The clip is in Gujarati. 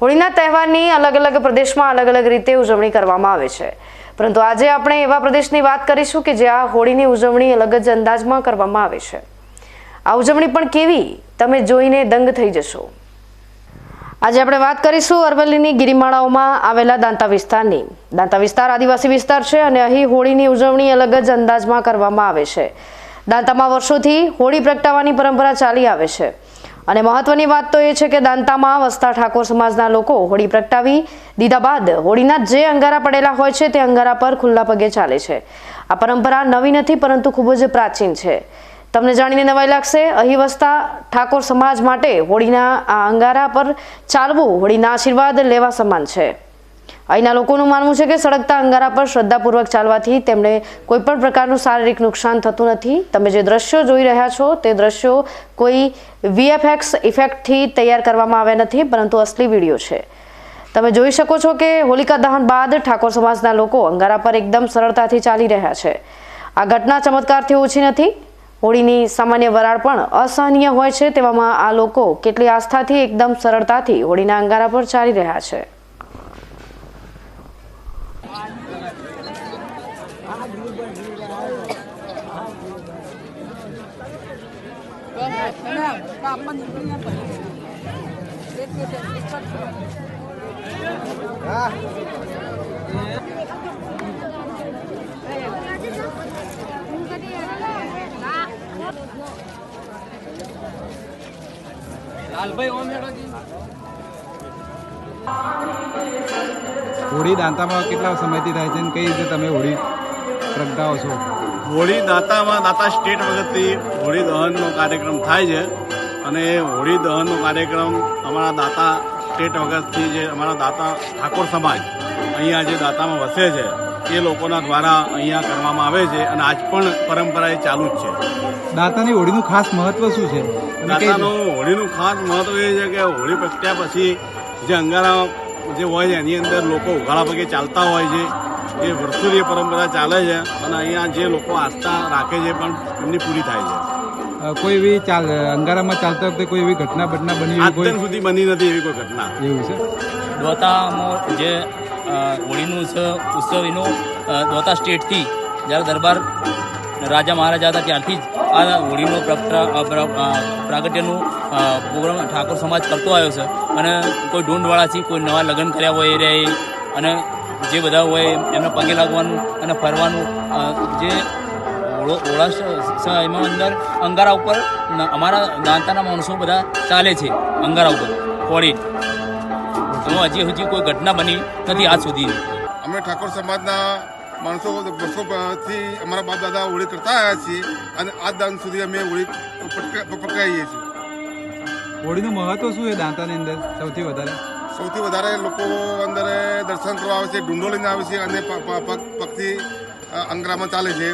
હોળીના તહેવારની અલગ અલગ પ્રદેશમાં અલગ અલગ રીતે ઉજવણી કરવામાં આવે છે. પરંતુ આજે આપણે એવા પ્રદેશની વાત કરીશું કે જ્યાં હોળીની ઉજવણી અલગ જ અંદાજમાં કરવામાં આવે છે. આ ઉજવણી પણ કેવી? તમે જોઈને દંગ થઈ જશો. આજે આપણે વાત કરીશું અરવલ્લીની ગિરિમાળાઓમાં આવેલા દાંતા વિસ્તારની. દાંતા વિસ્તાર આદિવાસી વિસ્તાર છે અને અહીં હોળીની ઉજવણી અલગ જ અંદાજમાં કરવામાં આવે છે. દાંતામાં વર્ષોથી હોળી પ્રગટાવવાની પરંપરા ચાલી આવે છે. અને મહત્વની વાત તો એ છે કે દાંતામાં વસતા ઠાકોર સમાજના લોકો હોળી પ્રગટાવી દીધા બાદ હોળીના જે અંગારા પડેલા હોય છે તે અંગારા પર ખુલ્લા પગે ચાલે છે. આ પરંપરા નવી નથી, પરંતુ ખૂબ જ પ્રાચીન છે. તમને જાણીને નવાઈ લાગશે, અહીં વસતા ઠાકોર સમાજ માટે હોળીના આ અંગારા પર ચાલવું, હોળીના આશીર્વાદ લેવા સમાન છે. અહીંના લોકોનું માનવું છે કે સળગતા અંગારા પર શ્રદ્ધાપૂર્વક ચાલવાથી તેમને કોઈપણ પ્રકારનું શારીરિક નુકસાન થતું નથી. તમે જે દ્રશ્યો જોઈ રહ્યા છો તે દ્રશ્યો કોઈ વીએફએક્સ ઇફેક્ટથી તૈયાર કરવામાં આવ્યા નથી, પરંતુ અસલી વીડિયો છે. તમે જોઈ શકો છો કે હોલિકા દહન બાદ ઠાકોર સમાજના લોકો અંગારા પર એકદમ સરળતાથી ચાલી રહ્યા છે. આ ઘટના ચમત્કારથી ઓછી નથી. હોળીની સામાન્ય વરાળ પણ અસહનીય હોય છે તેવામાં આ લોકો કેટલી આસ્થાથી એકદમ સરળતાથી હોળીના અંગારા પર ચાલી રહ્યા છે. હોળી દાંતામાં કેટલા સમયથી થાય છે અને કઈ રીતે તમે હોળી પ્રગટાવો છો? હોળી દાતામાં દાતા સ્ટેટ વખતથી હોળી દહનનો કાર્યક્રમ થાય છે. અને હોળી દહનનો કાર્યક્રમ અમારા દાતા સ્ટેટ વખતથી જે અમારા દાતા ઠાકોર સમાજ અહીંયા જે દાતામાં વસે છે એ લોકોના દ્વારા અહીંયા કરવામાં આવે છે અને આજ પણ પરંપરા એ ચાલુ જ છે. દાતાની હોળીનું ખાસ મહત્વ શું છે? દાતાનું હોળીનું ખાસ મહત્વ એ છે કે હોળી પ્રગટ્યા પછી જે અંગારા જે હોય છે એની અંદર લોકો ઉઘાડા પગે ચાલતા હોય છે. એ વર્ષોથી પરંપરા ચાલે છે અને અહીંયા જે લોકો આસ્થા રાખે છે પણ એમની પૂરી થાય છે. કોઈ એવી ચાલ અંગારામાં ચાલતા વખતે કોઈ એવી ઘટના બટના બની હોય કોઈ? સુધી બની નથી એવી કોઈ ઘટના. એવું છે? દોતામાં જે હોળીનું ઉત્સવ ઉત્સવ એનું અ, સ્ટેટથી જ્યારે દરબાર રાજા મહારાજા હતા ત્યારથી જ આ હોળીનો પ્ર- પ્રાગટ્યનું પ્રોગ્રામ ઠાકોર સમાજ કરતો આવ્યો છે. અને કોઈ ઢૂંઢવાળાથી કોઈ નવા લગ્ન કર્યા હોય એ રહે અને જે બધા હોય એમને પગે લાગવાનું અને ફરવાનું જે ઓળો ઓળા સ- સ- એમાં અંદર અંગારા ઉપર અમારા દાંતાના માણસો બધા ચાલે છે અંગારા ઉપર હોળી તો હજી હજી કોઈ ઘટના બની નથી આજ સુધી. અમે ઠાકોર સમાજના માણસો વર્ષોથી અમારા બાપ દાદા હોળી કરતા આવ્યા છીએ અને આજ દાન સુધી અમે હોળી પકડાઈએ છીએ. હોળીનું મહત્વ શું છે દાંતાની અંદર? સૌથી વધારે? સૌથી વધારે લોકો અંદર દર્શન કરવા આવે છે ડુંડો આવે છે અને પગથી અંગરામાં ચાલે છે.